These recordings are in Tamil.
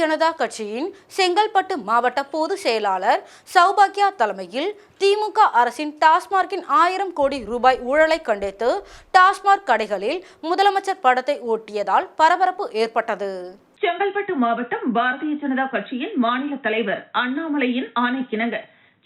ஜனதா கட்சியின் செங்கல்பட்டு மாவட்ட பொதுச் செயலாளர் சௌபாக்யா தலைமையில் திமுக அரசின் டாஸ்மார்க்கின் ஆயிரம் கோடி ரூபாய் ஊழலை கண்டித்து டாஸ்மார்க் கடைகளில் முதலமைச்சர் படத்தை ஓட்டியதால் பரபரப்பு ஏற்பட்டது. செங்கல்பட்டு மாவட்டம் பாரதிய ஜனதா கட்சியின் மாநில தலைவர் அண்ணாமலையின் ஆணைக்கிணங்க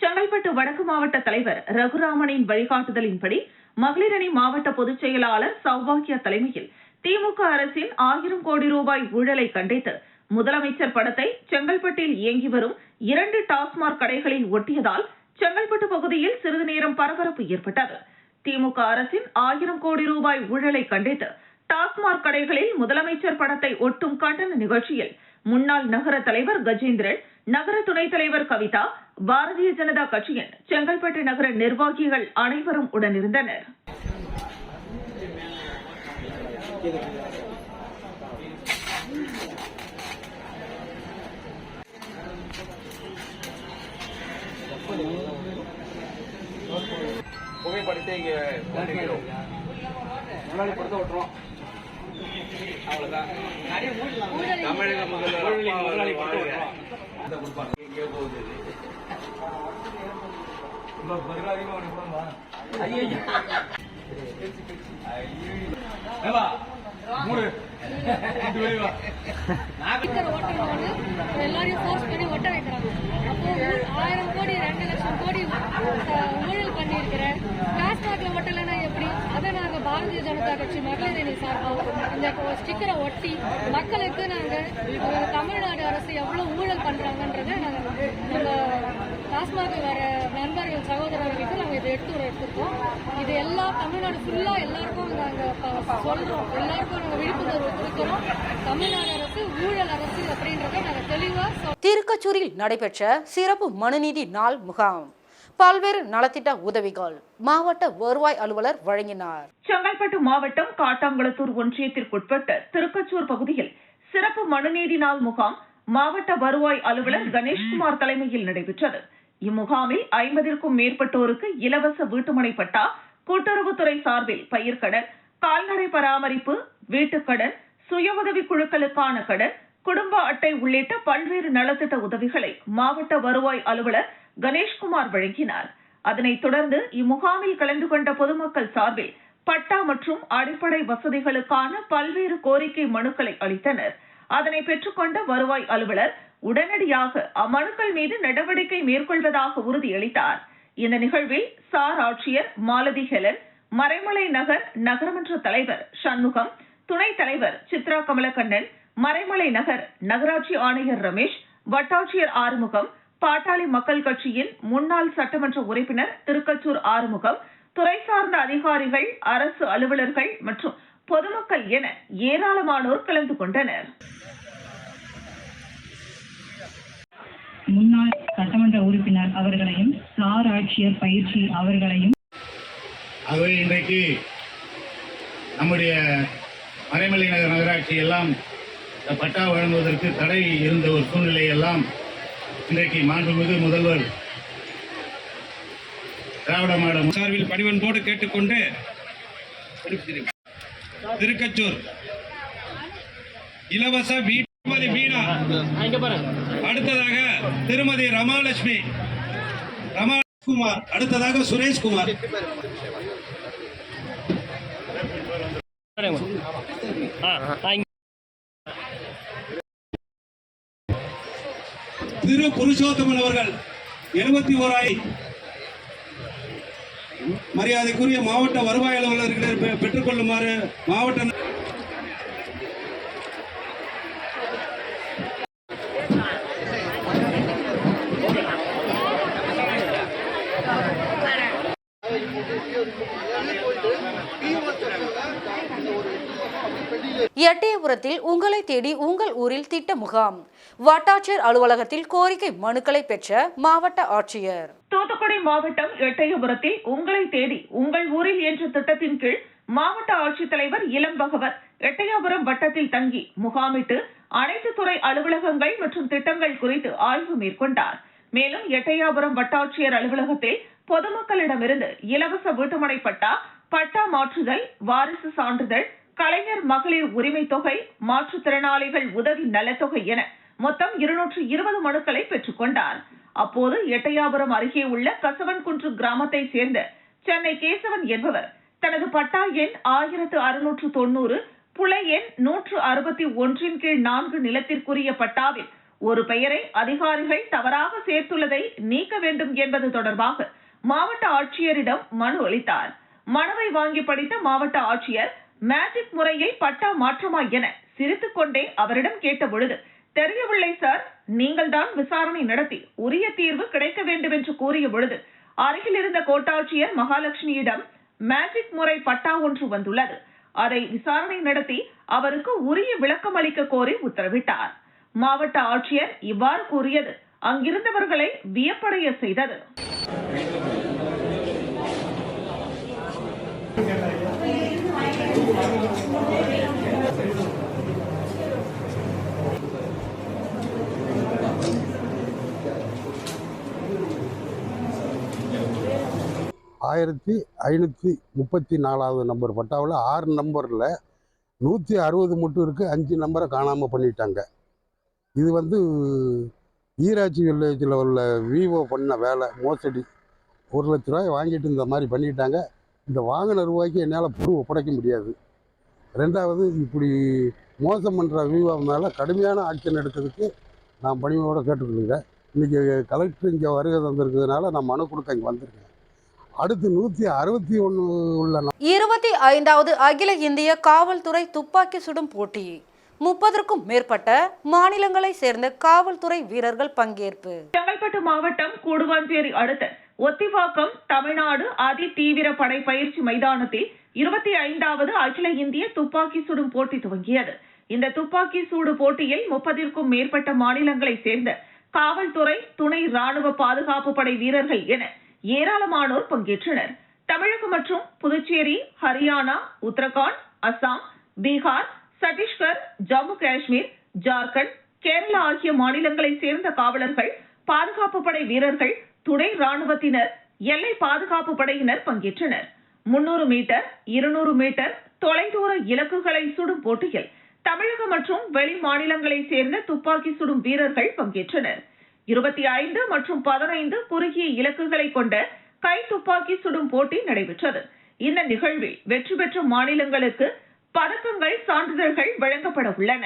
செங்கல்பட்டு வடக்கு மாவட்ட தலைவர் ரகுராமனின் வழிகாட்டுதலின்படி மகளிரணி மாவட்ட பொதுச் செயலாளர் சௌபாகியா தலைமையில் திமுக அரசின் ஆயிரம் கோடி ரூபாய் ஊழலை கண்டித்து முதலமைச்சர் படத்தை செங்கல்பட்டில் இயங்கி வரும் இரண்டு டாஸ்மாக் கடைகளில் ஒட்டியதால் செங்கல்பட்டு பகுதியில் சிறிது நேரம் பரபரப்பு ஏற்பட்டது. திமுக அரசின் ஆயிரம் கோடி ரூபாய் ஊழலை கண்டித்து டாஸ்மாக் கடைகளில் முதலமைச்சர் படத்தை ஒட்டும் கண்டன நிகழ்ச்சியில் முன்னாள் நகர தலைவர் கஜேந்திரன் நகர துணைத் தலைவர் கவிதா பாரதிய ஜனதா கட்சியின் செங்கல்பட்டு நகர நிர்வாகிகள் அனைவரும் உடனிருந்தனர். புகைப்படத்தை இங்கே முன்னாடி படத்தை விட்டுறோம் அவ்வளவுதான். தமிழக முதல்வர் போகுது? ஒட்டணும்னு எல்லாரையும் ஃபோர்ஸ் பண்ணி ஒட்ட வைக்கிறாங்க. அப்போ ஊ- ஆயிரம் கோடி லட்சம் கோடி ஊழல் பண்ணியிருக்கிறேன் டாஸ்மாக்ல ஒட்டலைன்னா எப்படி? அதை நாங்க பாரதிய ஜனதா கட்சி மகளிர் அணி சார்பாக இந்த ஸ்டிக்கரை ஒட்டி மக்களுக்கு நாங்க தமிழ்நாடு அரசு எவ்வளவு ஊழல் பண்ணுறாங்கன்றதை நாங்க நம்ம டாஸ்மாக் வர நண்பர்கள் சகோதரர்களுக்கு நாங்க இதை எடுத்து எடுத்திருக்கோம். இது எல்லா தமிழ்நாடு ஃபுல்லா எல்லாருக்கும் நாங்க ப- சொல்றோம். எல்லாருக்கும் நாங்க விழிப்புணர்வு கொடுக்கிறோம். தமிழ்நாடு அரசு ஊழல் அரசு அப்படின்றத நாங்க தெளிவா சொல் திருக்கச்சூரில் நடைபெற்ற சிறப்பு மனுநீதி நாள் முகாம். பல்வேறு நலத்திட்ட உதவிகள் மாவட்ட வருவாய் அலுவலர் வழங்கினார். செங்கல்பட்டு மாவட்டம் காட்டாங்குளத்தூர் ஒன்றியத்திற்குட்பட்ட திருக்கச்சூர் பகுதியில் சிறப்பு மனுநீதி நாள் முகாம் மாவட்ட வருவாய் அலுவலர் கணேஷ்குமார் தலைமையில் நடைபெற்றது. இம்முகாமில் ஐம்பதிற்கும் மேற்பட்டோருக்கு இலவச வீட்டுமனை பட்டா கூட்டுறவுத்துறை சார்பில் பயிர்க்கடன் கால்நடை பராமரிப்பு வீட்டுக்கடன் சுய உதவி குழுக்களுக்கான கடன் குடும்ப அட்டை உள்ளிட்ட பல்வேறு நலத்திட்ட உதவிகளை மாவட்ட வருவாய் அலுவலர் கணேஷ்குமார் வழங்கினார். அதனைத் தொடர்ந்து இம்முகாமில் கலந்து கொண்ட பொதுமக்கள் சார்பில் பட்டா மற்றும் அடிப்படை வசதிகளுக்கான பல்வேறு கோரிக்கை மனுக்களை அளித்தனர். அதனை பெற்றுக்கொண்ட வருவாய் அலுவலர் உடனடியாக அம்மனுக்கள் மீது நடவடிக்கை மேற்கொள்வதாக உறுதியளித்தார். இந்த நிகழ்வில் சார் ஆட்சியர் மாலதி ஹெலன் மறைமலை நகர் நகரமன்ற தலைவர் சண்முகம் துணைத் தலைவர் சித்ரா கமலக்கண்ணன் மறைமலை நகர் நகராட்சி ஆணையர் ரமேஷ் வட்டாட்சியர் ஆறுமுகம் பாட்டாளி மக்கள் கட்சியின் முன்னாள் சட்டமன்ற உறுப்பினர் திருக்கச்சூர் ஆறுமுகம் துறை சார்ந்த அதிகாரிகள் அரசு அலுவலர்கள் மற்றும் பொதுமக்கள் என ஏராளமானோர் கலந்து கொண்டனர். முன்னாள் சட்டமன்ற உறுப்பினர் அவர்களையும் சார் ஆட்சியர் பயிற்சி அவர்களையும் ஆகவே இன்றைக்கு நம்முடைய மறைமலை நகர் நகராட்சி எல்லாம் இந்த பட்டா வழங்குவதற்கு தடை இருந்த ஒரு சூழ்நிலை எல்லாம் இன்றைக்கு மாண்புமிகு முதல்வர் திராவிட மாடல் சார்பில் பணிவன்போடு கேட்டுக்கொண்டு திருக்கச்சூர். இலவச வீட்டுமதி மீனா அடுத்ததாக திருமதி ரமாலட்சுமி. ரமாகுமார் அடுத்ததாக சுரேஷ்குமார். திரு புருஷோத்தமன் அவர்கள் எழுபத்தி ஓராய் மரியாதைக்குரிய மாவட்ட வருவாய் அலுவலர்களை பெற்றுக்கொள்ளுமாறு மாவட்ட எட்டயபுரத்தில் உங்களை தேடி உங்கள் ஊரில் திட்ட முகாம். வட்டாட்சியர் அலுவலகத்தில் கோரிக்கை மனுக்களை பெற்ற மாவட்ட ஆட்சியர். தூத்துக்குடி மாவட்டம் எட்டயபுரத்தில் உங்களை தேடி உங்கள் ஊரில் என்ற திட்டத்தின் கீழ் மாவட்ட ஆட்சித்தலைவர் இளம் பகவத் எட்டயபுரம் வட்டத்தில் தங்கி முகாமிட்டு அனைத்து துறை அலுவலகங்கள் மற்றும் திட்டங்கள் குறித்து ஆய்வு மேற்கொண்டார். மேலும் எட்டயாபுரம் வட்டாட்சியர் அலுவலகத்தில் பொதுமக்களிடமிருந்து இலவச வீட்டுமனை பட்டா பட்டா மாற்றுதல் வாரிசு சான்றிதழ் கலைஞர் மகளிர் உரிமை தொகை மாற்றுத்திறனாளிகள் உதவி நலத்தொகை என மொத்தம் இருநூற்று இருபது மனுக்களை பெற்றுக்கொண்டார் அப்போது எட்டயாபுரம் அருகே உள்ள கசவன்குன்று கிராமத்தை சேர்ந்த சென்னை கேசவன் என்பவர் தனது பட்டா எண் ஆயிரத்து அறுநூற்று தொண்ணூறு புலை எண் நூற்று அறுபத்தி ஒன்றின் கீழ் நான்கு நிலத்திற்குரிய பட்டாவில் ஒரு பெயரை அதிகாரிகள் தவறாக சேர்த்துள்ளதை நீக்க வேண்டும் என்பது தொடர்பாக மாவட்ட ஆட்சியரிடம் மனு அளித்தார். மனுவை வாங்கி படித்த மாவட்ட ஆட்சியர் மேஜிக் முறையை பட்டா மாற்றமா என சிரித்துக் கொண்டே அவரிடம் கேட்ட பொழுது தெரியவில்லை சார் நீங்கள்தான் விசாரணை நடத்தி உரிய தீர்வு கிடைக்க வேண்டும் என்று கூறிய பொழுது அருகில் இருந்த கோட்டாட்சியர் மகாலட்சுமியிடம் மேஜிக் முறை பட்டா ஒன்று வந்துள்ளது. அதை விசாரணை நடத்தி அவருக்கு உரிய விளக்கம் அளிக்க கோரி உத்தரவிட்டார். மாவட்ட ஆட்சியர் இவ்வாறு கூறியது. அங்கிருந்தவர்களை வியப்படைய செய்தது. ஆயிரத்தி ஐநூற்றி முப்பத்தி நாலாவது நம்பர் பட்டாவில் ஆறு நம்பரில் நூற்றி அறுபது மட்டும் இருக்குது அஞ்சு நம்பரை காணாமல் பண்ணிட்டாங்க. இது வந்து ஈராட்சி வில்லேஜில் உள்ள விவோ பண்ண வேலை மோசடி. ஒரு லட்ச ரூபாய் வாங்கிட்டு இந்த மாதிரி பண்ணிட்டாங்க. இந்த வாங்கின ரூபாய்க்கு என்னால் பொருள் ஒப்படைக்க முடியாது. ரெண்டாவது இப்படி மோசம் பண்ணுற விவோ மேலே கடுமையான ஆக்ஷன் எடுக்கிறதுக்கு நான் பணியோடு கேட்டுக்கொள்கிறேன். இன்றைக்கி கலெக்டர் இங்கே வருகை தந்திருக்கிறதுனால நான் மனு கொடுக்க இங்கே வந்திருக்கேன். அடுத்து நூற்றி அறுபத்தி ஒன்று உள்ள இருபத்தி ஐந்தாவது அகில இந்திய காவல்துறை துப்பாக்கி சுடும் போட்டி. முப்பதற்கும் மேற்பட்ட மாநிலங்களை சேர்ந்த காவல்துறை வீரர்கள் பங்கேற்பு. செங்கல்பட்டு மாவட்டம் கூடுவாஞ்சேரி அடுத்த ஒத்திவாக்கம் தமிழ்நாடு அதி தீவிர படை பயிற்சி மைதானத்தில் இருபத்தி ஐந்தாவது அகில இந்திய துப்பாக்கி சுடும் போட்டி துவங்கியது. இந்த துப்பாக்கி சூடு போட்டியில் முப்பதிற்கும் மேற்பட்ட மாநிலங்களைச் சேர்ந்த காவல்துறை துணை ராணுவ பாதுகாப்பு படை வீரர்கள் என ஏராளமானோர் பங்கேற்றனர். தமிழகம் மற்றும் புதுச்சேரி ஹரியானா உத்தரகாண்ட் அசாம் பீகார் சத்தீஸ்கர் ஜம்மு காஷ்மீர் ஜார்க்கண்ட் கேரளா ஆகிய மாநிலங்களைச் சேர்ந்த காவலர்கள் பாதுகாப்பு படை வீரர்கள் துணை ராணுவத்தினர் எல்லை பாதுகாப்பு படையினர் பங்கேற்றனர். முன்னூறு மீட்டர் இருநூறு மீட்டர் தொலைதூர இலக்குகளை சுடும் போட்டியில் தமிழக மற்றும் வெளி மாநிலங்களைச் சேர்ந்த துப்பாக்கி சுடும் வீரர்கள் பங்கேற்றனர். இருபத்தி ஐந்து மற்றும் பதினைந்து குறுகிய இலக்குகளை கொண்ட கை துப்பாக்கி சுடும் போட்டி நடைபெற்றது. இந்த நிகழ்வில் வெற்றி பெற்ற மாநிலங்களுக்கு பதக்கங்கள் சான்றிதழ்கள் வழங்கப்பட உள்ளன.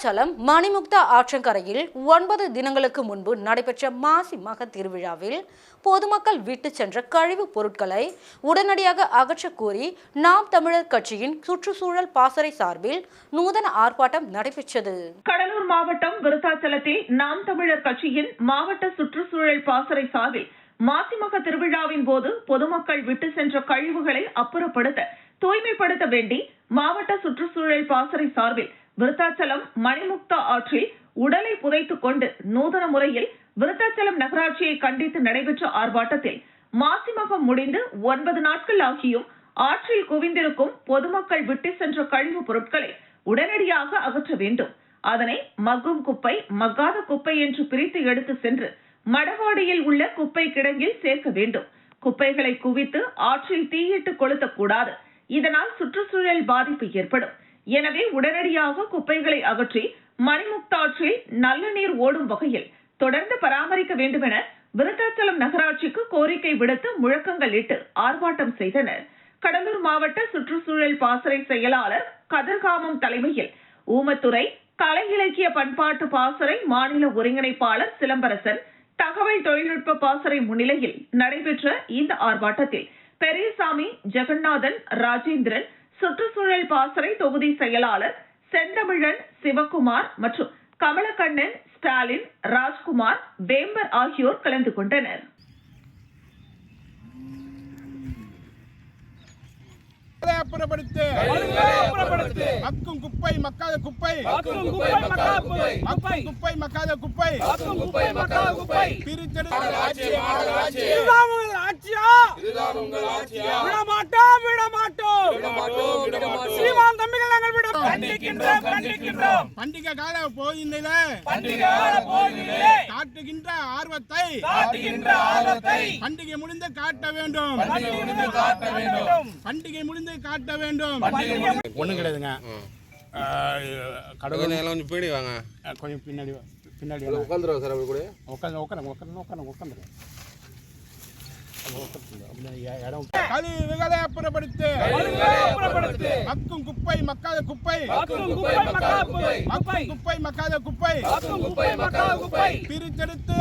விருத்தாச்சலம் மணிமுக்தா ஆற்றங்கரையில் ஒன்பது தினங்களுக்கு முன்பு நடைபெற்ற மாசி மக திருவிழாவில் பொதுமக்கள் விட்டு சென்ற கழிவுப் பொருட்களை உடனடியாக அகற்றக் கோரி நாம் தமிழர் கட்சியின் சுற்றுச்சூழல் பாசறை சார்பில் நூதன ஆர்ப்பாட்டம் நடைபெற்றது. கடலூர் மாவட்டம் விருத்தாச்சலத்தில் நாம் தமிழர் கட்சியின் மாவட்ட சுற்றுச்சூழல் பாசறை சார்பில் மாசிமக திருவிழாவின் போது பொதுமக்கள் விட்டு சென்ற கழிவுகளை அப்புறப்படுத்த தூய்மைப்படுத்த வேண்டி மாவட்ட சுற்றுச்சூழல் பாசறை சார்பில் விருத்தாச்சலம் மணிமுக்தா ஆற்றில் உடலை புதைத்துக் கொண்டு நூதன முறையில் விருத்தாச்சலம் நகராட்சியை கண்டித்து நடைபெற்ற ஆர்ப்பாட்டத்தில் மாசிமகம் முடிந்து ஒன்பது நாட்கள் ஆகியும் ஆற்றில் குவிந்திருக்கும் பொதுமக்கள் விட்டு சென்ற கழிவுப் பொருட்களை உடனடியாக அகற்ற வேண்டும். அதனை மக்கும் குப்பை மக்காத குப்பை என்று பிரித்து எடுத்து சென்று மடவாடியில் உள்ள குப்பை கிடங்கில் சேர்க்க வேண்டும். குப்பைகளை குவித்து ஆற்றில் தீயிட்டு கொளுத்தக்கூடாது. இதனால் சுற்றுச்சூழல் பாதிப்பு ஏற்படும். எனவே உடனடியாக குப்பைகளை அகற்றி மணிமுக்தாற்றில் நல்ல நீர் ஓடும் வகையில் தொடர்ந்து பராமரிக்க வேண்டுமென விருத்தாச்சலம் நகராட்சிக்கு கோரிக்கை விடுத்து முழக்கங்கள் இட்டு ஆர்ப்பாட்டம் செய்தனர். கடலூர் மாவட்ட சுற்றுச்சூழல் பாசறை செயலாளர் கதிர்காமம் தலைமையில் ஊமத்துறை கலை இலக்கிய பண்பாட்டு பாசறை மாநில ஒருங்கிணைப்பாளர் சிலம்பரசன் தகவல் தொழில்நுட்ப பாசறை முன்னிலையில் நடைபெற்ற இந்த ஆர்ப்பாட்டத்தில் பெரியசாமி ஜெகநாதன் ராஜேந்திரன் சுற்றுச்சூழல் பாசறை தொகுதி செயலாளர் செந்தமிழன் சிவகுமார் மற்றும் கமலக்கண்ணன் ஸ்டாலின் ராஜ்குமார் வேம்பர் ஆகியோர் கலந்து கொண்டனர். மக்கும் குப்பை மக்காத குப்பை. மக்கும் குப்பை மக்காத குப்பை. பிரித்தெடுத்த ஆட்சியா விட மாட்டோம் விட மாட்டோம் சீமான் தம்பிகள் பண்டிகை கால போகின்ற காட்டுகின்ற ஆர்வத்தை பண்டிகை முடிந்து காட்ட வேண்டும். பண்டிகை முடிந்து காட்ட வேண்டும். ஒண்ணும் கிடையாதுங்க. கடவுள் கொஞ்சம் பீடி வாங்க. கொஞ்சம் பின்னாடி வா. பின்னாடி உட்காந்துருவோம் சார் அப்படி கூட. உட்காந்து உட்காந்து உட்காந்து உட்காந்து உட்காந்து கழிவுகளை அப்புறப்படுத்து. மக்கும் குப்பை மக்காத குப்பை. மக்கும் குப்பை மக்காத குப்பை. பிரித்தெடுத்து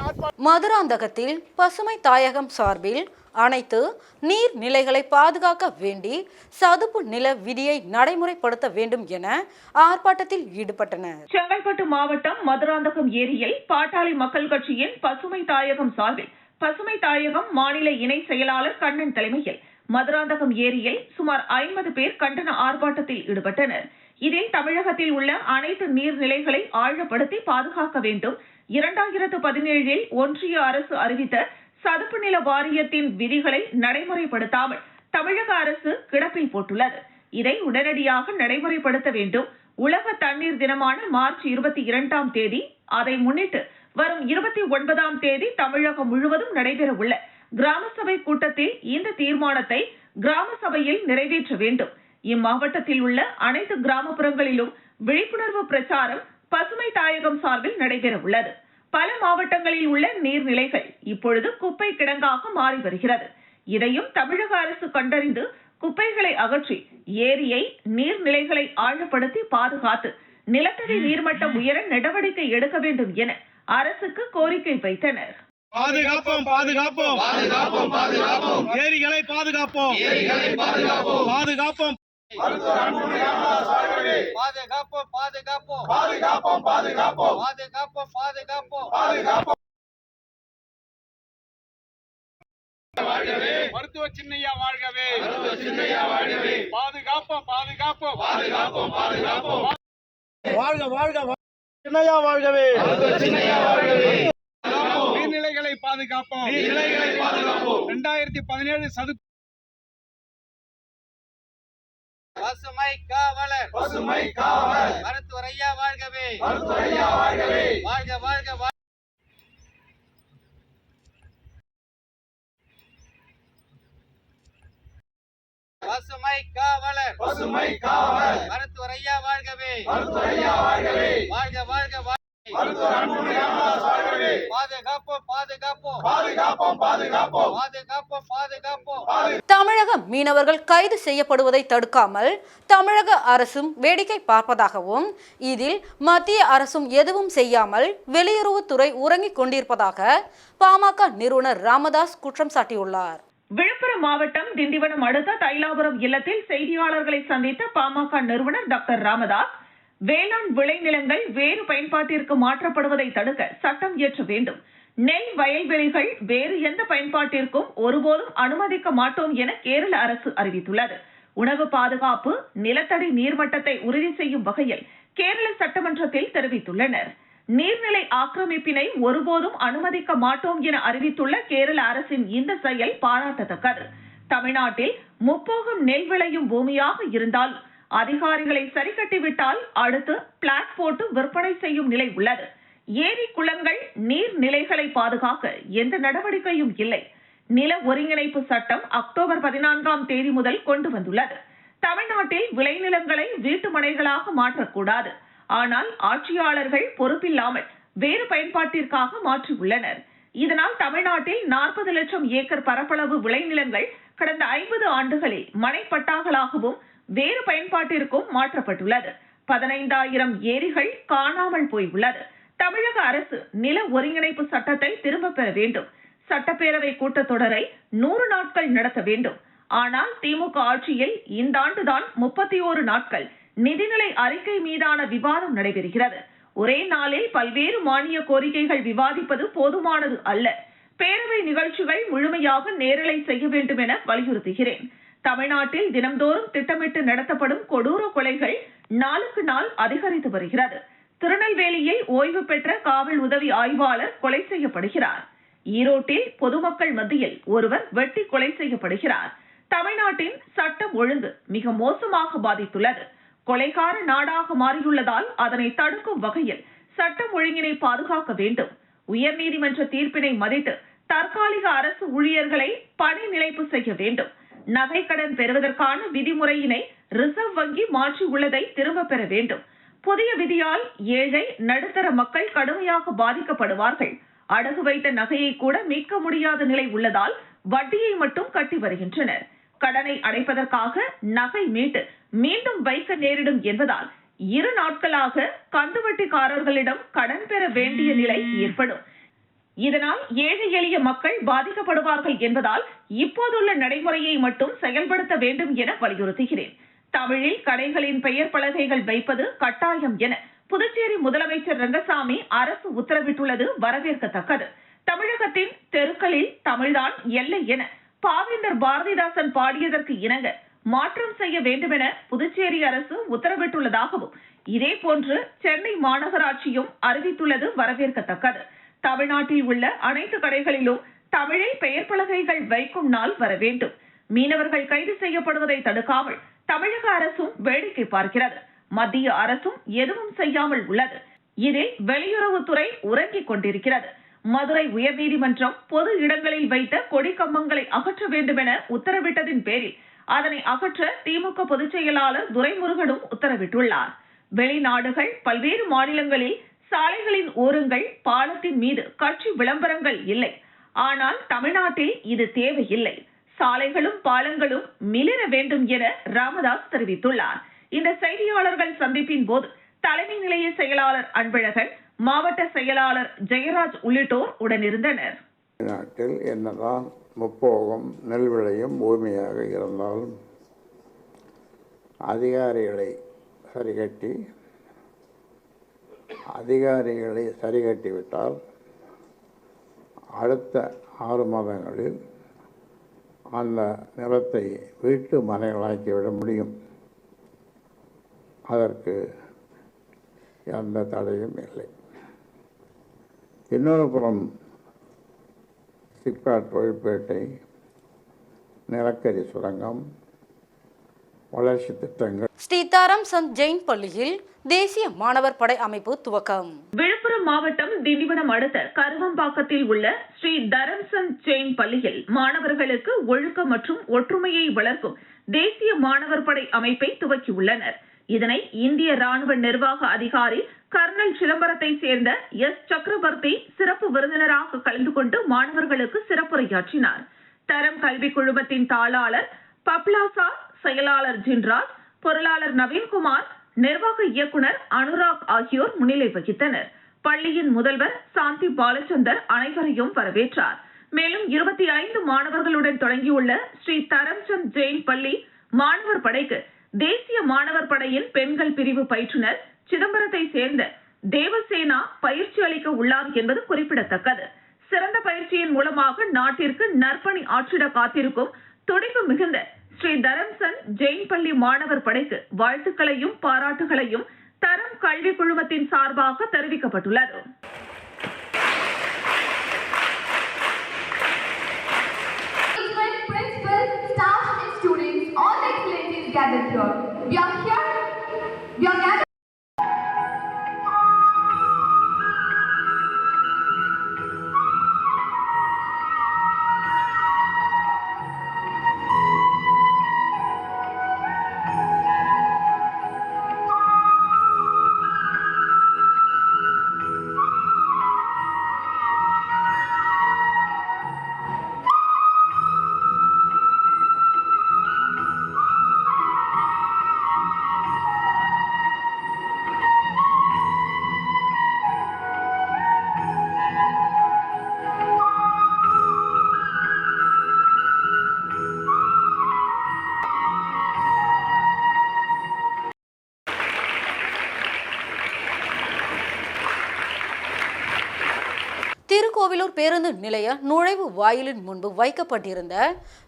ஆர்ப்பாட்டம் மதுராந்தகத்தில் பசுமை தாயகம் சார்பில் அனைத்து நீர்நிலைகளை பாதுகாக்க வேண்டி சதுப்பு நில விதியை நடைமுறைப்படுத்த வேண்டும் என ஆர்ப்பாட்டத்தில் ஈடுபட்டனர். செங்கல்பட்டு மாவட்டம் மதுராந்தகம் ஏரியில் பாட்டாளி மக்கள் கட்சியின் பசுமை தாயகம் சார்பில் பசுமை தாயகம் மாநில இணை செயலாளர் கண்ணன் தலைமையில் மதுராந்தகம் ஏரியில் சுமார் ஐம்பது பேர் கண்டன ஆர்ப்பாட்டத்தில் ஈடுபட்டனர். இதில் தமிழகத்தில் உள்ள அனைத்து நீர்நிலைகளை ஆழப்படுத்தி பாதுகாக்க வேண்டும். இரண்டாயிரத்து பதினேழில் ஒன்றிய அரசு அறிவித்த சதுப்பு நில வாரியத்தின் விதிகளை நடைமுறைப்படுத்தாமல் தமிழக அரசு கிடப்பில் போட்டுள்ளது. இதை உடனடியாக நடைமுறைப்படுத்த வேண்டும். உலக தண்ணீர் தினமான மார்ச் இருபத்தி இரண்டாம் தேதி அதை முன்னிட்டு வரும் இருபத்தி ஒன்பதாம் தேதி தமிழகம் முழுவதும் நடைபெறவுள்ள கிராம சபை கூட்டத்தில் இந்த தீர்மானத்தை கிராம சபையில் நிறைவேற்ற வேண்டும். இம்மாவட்டத்தில் உள்ள அனைத்து கிராமப்புறங்களிலும் விழிப்புணர்வு பிரச்சாரம் பசுமை தாயகம் சார்பில் நடைபெற உள்ளது பல மாவட்டங்களில் உள்ள நீர்நிலைகள் இப்பொழுது குப்பை கிடங்காக மாறி வருகிறது. இதையும் தமிழக அரசு கண்டறிந்து குப்பைகளை அகற்றி ஏரியை நீர்நிலைகளை ஆழப்படுத்தி பாதுகாத்து நிலத்தடி நீர்மட்டம் உயர நடவடிக்கை எடுக்க வேண்டும் என அரசுக்கு கோரிக்கை வைத்தனர். பாதுகாப்போம் பாதுகாப்போம். பாதுகாப்போம் பாதுகாப்போம். ஏரிகளை பாதுகாப்போம். ஏரிகளை பாதுகாப்போம். பாதுகாப்போம் பாதுகாப்போம். பாதுகாப்போம் பாதுகாப்போம். பாதுகாப்போம் பாதுகாப்போம். பாதுகாப்போம். மருத்துவ சின்னையா வாழ்கவே. பாதுகாப்போம் பாதுகாப்போம். பாதுகாப்போம் பாதுகாப்போம். வாழ்க வாழ்க சின்னையா வாழ்கவே. நீர்நிலைகளை பாதுகாப்போம். நீர்நிலைகளை பாதுகாப்போம். ரெண்டாயிரத்தி பதினேழு சதுப்பு பசுமை காவலர். பசுமை காவலர். மருத்துவர் ஐயா வாழ்கவே. மருத்துவர் ஐயா வாழ்கவே. வாழ்க வாழ்க பசுமை காவலர். பசுமை காவலர். மருத்துவர் ஐயா வாழ்கவே. மருத்துவர் ஐயா வாழ்கவே. வாழ்க வாழ்க. தமிழக மீனவர்கள் கைது செய்யப்படுவதை தடுக்காமல் தமிழக அரசும் வேடிக்கை பார்ப்பதாகவும் இதில் மத்திய அரசும் எதுவும் செய்யாமல் வெளியுறவுத்துறை உறங்கிக் கொண்டிருப்பதாக பாமக நிறுவனர் ராமதாஸ் குற்றம் சாட்டியுள்ளார். விழுப்புரம் மாவட்டம் திண்டிவனம் அடுத்த தைலாபுரம் இல்லத்தில் செய்தியாளர்களை சந்தித்த பாமக நிறுவனர் டாக்டர் ராமதாஸ் வேளாண் விளைநிலங்கள் வேறு பயன்பாட்டிற்கு மாற்றப்படுவதை தடுக்க சட்டம் இயற்ற வேண்டும். நெல் வயல்வெளிகள் வேறு எந்த பயன்பாட்டிற்கும் ஒருபோதும் அனுமதிக்க மாட்டோம் என கேரள அரசு அறிவித்துள்ளது. உணவு பாதுகாப்பு நிலத்தடி நீர்மட்டத்தை உறுதி செய்யும் வகையில் கேரள சட்டமன்றத்தில் தெரிவித்துள்ளனர். நீர்நிலை ஆக்கிரமிப்பினை ஒருபோதும் அனுமதிக்க மாட்டோம் என அறிவித்துள்ள கேரள அரசின் இந்த செயல் பாராட்டத்தக்கது. தமிழ்நாட்டில் முப்போகம் நெல் விளையும் பூமியாக இருந்தால் அதிகாரிகளை சரிகட்டிவிட்டால் அடுத்து பிளாட் போட்டு விற்பனை செய்யும் நிலை உள்ளது. ஏரி குளங்கள் நீர்நிலைகளை பாதுகாக்க எந்த நடவடிக்கையும் இல்லை. நில ஒருங்கிணைப்பு சட்டம் அக்டோபர் பதினான்காம் தேதி முதல் கொண்டு வந்துள்ளது. தமிழ்நாட்டில் விளைநிலங்களை வீட்டு மனைகளாக மாற்றக்கூடாது. ஆனால் ஆட்சியாளர்கள் பொறுப்பில்லாமல் வேறு பயன்பாட்டிற்காக மாற்றியுள்ளனர். இதனால் தமிழ்நாட்டில் நாற்பது லட்சம் ஏக்கர் பரப்பளவு விளைநிலங்கள் கடந்த ஐம்பது ஆண்டுகளில் மனைப்பட்டாக்களாகவும் வேறு பயன்பாட்டிற்கும் மாற்றப்பட்டுள்ளது. பதினைந்தாயிரம் ஏரிகள் காணாமல் போய் உள்ளது தமிழக அரசு நில ஒருங்கிணைப்பு சட்டத்தை திரும்பப் பெற வேண்டும். சட்டப்பேரவை கூட்டத்தொடரை நூறு நாட்கள் நடத்த வேண்டும். ஆனால் திமுக ஆட்சியில் இந்த ஆண்டுதான் முப்பத்தி ஓரு நாட்கள். நிதிநிலை அறிக்கை மீதான விவாதம் நடைபெறுகிறது. ஒரே நாளில் பல்வேறு மானிய கோரிக்கைகள் விவாதிப்பது போதுமானது அல்ல. பேரவை நிகழ்ச்சிகள் முழுமையாக நேரலை செய்ய வேண்டும் என வலியுறுத்துகிறேன். தமிழ்நாட்டில் தினம்தோறும் திட்டமிட்டு நடத்தப்படும் கொடூர கொலைகள் நாளுக்கு நாள் அதிகரித்து வருகிறது. திருநெல்வேலியில் ஓய்வு பெற்ற காவல் உதவி ஆய்வாளர் கொலை செய்யப்படுகிறார். ஈரோட்டில் பொதுமக்கள் மத்தியில் ஒருவர் வெட்டி கொலை செய்யப்படுகிறார். தமிழ்நாட்டின் சட்டம் ஒழுங்கு மிக மோசமாக பாதித்துள்ளது. கொலைகார நாடாக மாறியுள்ளதால் அதனை தடுக்கும் வகையில் சட்டம் ஒழுங்கினை பாதுகாக்க வேண்டும். உயர்நீதிமன்ற தீர்ப்பினை மதித்து தற்காலிக அரசு ஊழியர்களை பணி நிலைப்பு செய்ய வேண்டும். நகைக்கடன் பெறுவதற்கான விதிமுறையினை ரிசர்வ் வங்கி மாற்றியுள்ளதை திரும்ப பெற வேண்டும். புதிய விதியால் ஏழை நடுத்தர மக்கள் கடுமையாக பாதிக்கப்படுவார்கள். அடகு வைத்த நகையை கூட மீட்க முடியாத நிலை உள்ளதால் வட்டியை மட்டும் கட்டி வருகின்றனர். கடனை அடைப்பதற்காக நகை மீட்டு மீண்டும் வைக்க நேரிடும் என்பதால் இரு நாட்களாக கந்துவட்டிக்காரர்களிடம் கடன் பெற வேண்டிய நிலை ஏற்படும். இதனால் ஏழை எளிய மக்கள் பாதிக்கப்படுவார்கள் என்பதால் இப்போதுள்ள நடைமுறையை மட்டும் செயல்படுத்த வேண்டும் என வலியுறுத்துகிறேன். தமிழில் கடைகளின் பெயர் பலகைகள் வைப்பது கட்டாயம் என புதுச்சேரி முதலமைச்சர் ரங்கசாமி அரசு உத்தரவிட்டுள்ளது வரவேற்கத்தக்கது. தமிழகத்தின் தெருக்களில் தமிழ்தான் எல்லை என பாவேந்தர் பாரதிதாசன் பாடியதற்கு இணங்க மாற்றம் செய்ய வேண்டுமென புதுச்சேரி அரசு உத்தரவிட்டுள்ளதாகவும் இதே போன்று சென்னை மாநகராட்சியும் அறிவித்துள்ளது வரவேற்கத்தக்கது. தமிழ்நாட்டில் உள்ள அனைத்து கடைகளிலும் தமிழில் பெயர் பலகைகள் வைக்கும் நாள் வர வேண்டும். மீனவர்கள் கைது செய்யப்படுவதை தடுக்காமல் தமிழக அரசும் வேடிக்கை பார்க்கிறது. மத்திய அரசும் எதுவும் செய்யாமல் உள்ளது. இதில் வெளியுறவுத்துறை உறங்கிக் கொண்டிருக்கிறது. மதுரை உயர்நீதிமன்றம் பொது இடங்களில் வைத்த கொடி கம்பங்களை அகற்ற வேண்டும் என உத்தரவிட்டதின் பேரில் அதனை அகற்ற திமுக பொதுச் செயலாளர் துரைமுருகனும் உத்தரவிட்டுள்ளார். வெளிநாடுகள் பல்வேறு மாநிலங்களில் சாலைகளின் ஓரங்கள் பாலத்தின் மீது கட்சி விளம்பரங்கள் இல்லை. ஆனால் தமிழ்நாட்டில் இது தேவையில்லை. சாலைகளும் பாலங்களும் மிளிர வேண்டும் என ராமதாஸ் தெரிவித்துள்ளார். இந்த செய்தியாளர்கள் சந்திப்பின் போது தலைமை நிலைய செயலாளர் அன்பழகன் மாவட்ட செயலாளர் ஜெயராஜ் உள்ளிட்டோர் உடனிருந்தனர். நாட்டில் என்னதான் முப்போகம் நெல் விளையும் பூமியாக இருந்தாலும் அதிகாரிகளை சரிகட்டி அதிகாரிகளை சரிகட்டிவிட்டால் அடுத்த ஆறு மாதங்களில் அந்த நிலத்தை வீட்டு மனைகளாக்கிவிட முடியும். அதற்கு எந்த தடையும் இல்லை. இன்னொரு புறம் சிப்காட் தொழிற்பேட்டை நிலக்கரி சுரங்கம் வளர்ச்சி திட்டங்கள். ஸ்ரீதாராம் சந்த் ஜெயின் பள்ளியில் தேசிய மாணவர் படை அமைப்பு துவக்கம். விழுப்புரம் மாவட்டம் திண்டிவனம் அடுத்த கருவம்பாக்கத்தில் உள்ள ஸ்ரீ தரம்சந்த் ஜெயின் பள்ளியில் மாணவர்களுக்கு ஒழுக்கம் மற்றும் ஒற்றுமையை வளர்க்கும் தேசிய மாணவர் படை அமைப்பை துவக்கியுள்ளனர். இதனை இந்திய ராணுவ நிர்வாக அதிகாரி கர்னல் சிதம்பரத்தை சேர்ந்த எஸ். சக்கரவர்த்தி சிறப்பு விருந்தினராக கலந்து கொண்டு மாணவர்களுக்கு சிறப்புரையாற்றினார். தரம் கல்வி குழுமத்தின் தாளாளர் பப்லாசா செயலாளர் ஜின்ராஜ் பொருளாளர் நவீன்குமார் நிர்வாக இயக்குனர் அனுராக் ஆகியோர் முன்னிலை வகித்தனர். பள்ளியின் முதல்வர் சாந்தி பாலச்சந்தர் அனைவரையும் வரவேற்றார். மேலும் இருபத்தி ஐந்து மாணவர்களுடன் தொடங்கியுள்ள ஸ்ரீ தரம்சந்த் ஜெயின் பள்ளி மாணவர் படைக்கு தேசிய மாணவர் படையின் பெண்கள் பிரிவு பயிற்றுனர் சிதம்பரத்தை சேர்ந்த தேவசேனா பயிற்சி அளிக்க உள்ளார் என்பது குறிப்பிடத்தக்கது. சிறந்த பயிற்சியின் மூலமாக நாட்டிற்கு நற்பணி ஆற்றிட காத்திருக்கும் துடிப்பு மிகுந்த ஸ்ரீ தரம்சன் ஜெயின் பள்ளி மாணவர் படைக்கு வாழ்த்துக்களையும் பாராட்டுகளையும் தரம் கல்வி குழுமத்தின் சார்பாக தெரிவிக்கப்பட்டுள்ளது We are here. We are gathered. Tirukkoyilur பேருந்து நிலைய நுழைவு வாயிலின் முன்பு வைக்கப்பட்டிருந்த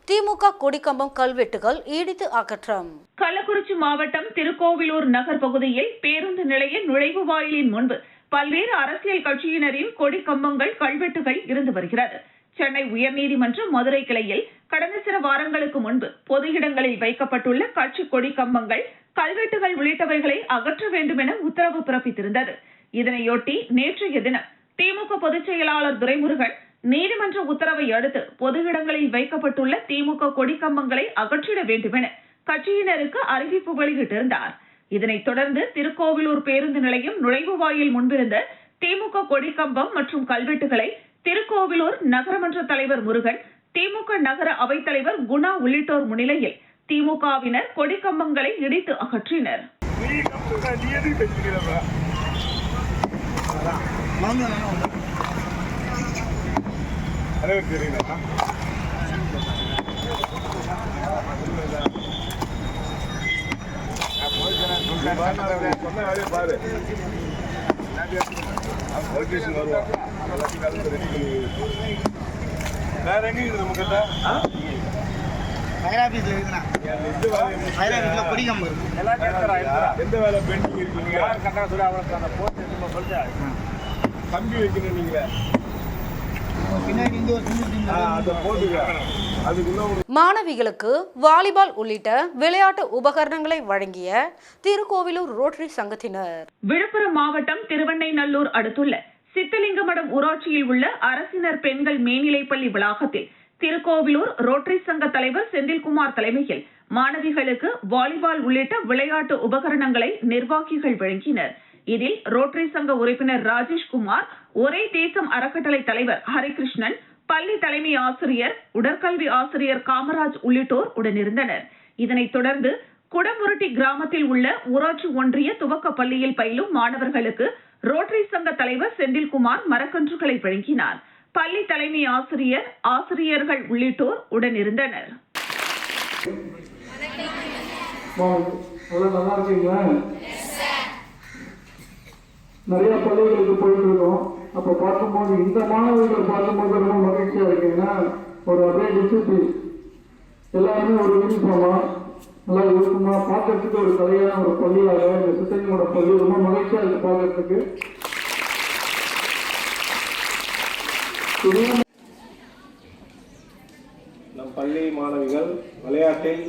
திமுக கொடிக்கம்பம் கல்வெட்டுகள் இடித்து அகற்றம். கள்ளக்குறிச்சி மாவட்டம் திருக்கோவிலூர் நகர் பகுதியில் பேருந்து நிலைய நுழைவு வாயிலின் முன்பு பல்வேறு அரசியல் கட்சியினரின் கொடிக்கம்பங்கள் கல்வெட்டுகள் இருந்து வருகிறது. சென்னை உயர்நீதிமன்ற மதுரை கிளையில் கடந்த சில வாரங்களுக்கு முன்பு பொது இடங்களில் வைக்கப்பட்டுள்ள கட்சி கொடி கம்பங்கள் கல்வெட்டுகள் உள்ளிட்டவைகளை அகற்ற வேண்டும் என உத்தரவு பிறப்பித்திருந்தது. இதனையொட்டி நேற்றைய தினம் திமுக பொதுச் செயலாளர் துரைமுருகன் நீதிமன்ற உத்தரவை அடுத்து பொது இடங்களில் வைக்கப்பட்டுள்ள திமுக கொடிக்கம்பங்களை அகற்றிட வேண்டும் என கட்சியினருக்கு அறிவிப்பு வெளியிட்டிருந்தார். இதனைத் தொடர்ந்து திருக்கோவிலூர் பேருந்து நிலையம் நுழைவு வாயில் முன்பிருந்த திமுக கொடிக்கம்பம் மற்றும் கல்வெட்டுகளை திருக்கோவிலூர் நகரமன்ற தலைவர் முருகன் திமுக நகர அவைத்தலைவர் குணா உள்ளிட்டோர் முன்னிலையில் திமுகவினர் கொடிக்கம்பங்களை இடித்து அகற்றினர். வேற எங்க இருக்குது நம்ம கிட்ட எந்த வேலை பெண்டிங் இருக்கீங்க கம்பி வைக்கணும் அந்த ஆ, சொல்லிட்டு போட்டுக்க. அதுக்குள்ள ஒரு மாணவிகளுக்கு வாலிபால் உள்ளிட்ட விளையாட்டு உபகரணங்களை வழங்கிய திருக்கோவிலூர் ரோட்டரி சங்கத்தினர். விழுப்புரம் மாவட்டம் திருவண்ணைநல்லூர் அடுத்துள்ள சித்தலிங்கமடம் ஊராட்சியில் உள்ள அரசினர் பெண்கள் மேல்நிலைப்பள்ளி வளாகத்தில் திருக்கோவிலூர் ரோட்டரி சங்க தலைவர் செந்தில்குமார் தலைமையில் மாணவிகளுக்கு வாலிபால் உள்ளிட்ட விளையாட்டு உபகரணங்களை நிர்வாகிகள் வழங்கினர். இதில் ரோட்டரி சங்க உறுப்பினர் ராஜேஷ்குமார் ஒரே தேசம் அறக்கட்டளை தலைவர் ஹரிகிருஷ்ணன் பள்ளி தலைமை ஆசிரியர் உடற்கல்வி ஆசிரியர் காமராஜ் உள்ளிட்டோர் உடனிருந்தனர். இதனைத் தொடர்ந்து குடமுருட்டி கிராமத்தில் உள்ள ஊராட்சி ஒன்றிய துவக்க பள்ளியில் பயிலும் மாணவர்களுக்கு ரோட்டரி சங்க தலைவர் செந்தில்குமார் மரக்கன்றுகளை வழங்கினார். பள்ளி தலைமை ஆசிரியர் ஆசிரியர்கள் உள்ளிட்டோர் உடனிருந்தனர். நல்லா இருக்கீங்களா நிறைய பள்ளிகளுக்கு போயிட்டு இருக்கோம். அப்ப பார்க்கும்போது இந்த மாணவர்கள் பார்க்கும்போது ரொம்ப மகிழ்ச்சியா இருக்குன்னா ஒரு அதே டிசிப்ளின் எல்லாருமே ஒரு யூனிஃபார்மா நல்லா இருக்குமா? பார்க்கறதுக்கு ஒரு கலையான ஒரு பள்ளியாக இந்த சித்தங்களோட பள்ளி ரொம்ப மகிழ்ச்சியா இருக்கு பார்க்கறதுக்கு. நம் பள்ளி மாணவிகள் விளையாட்டில்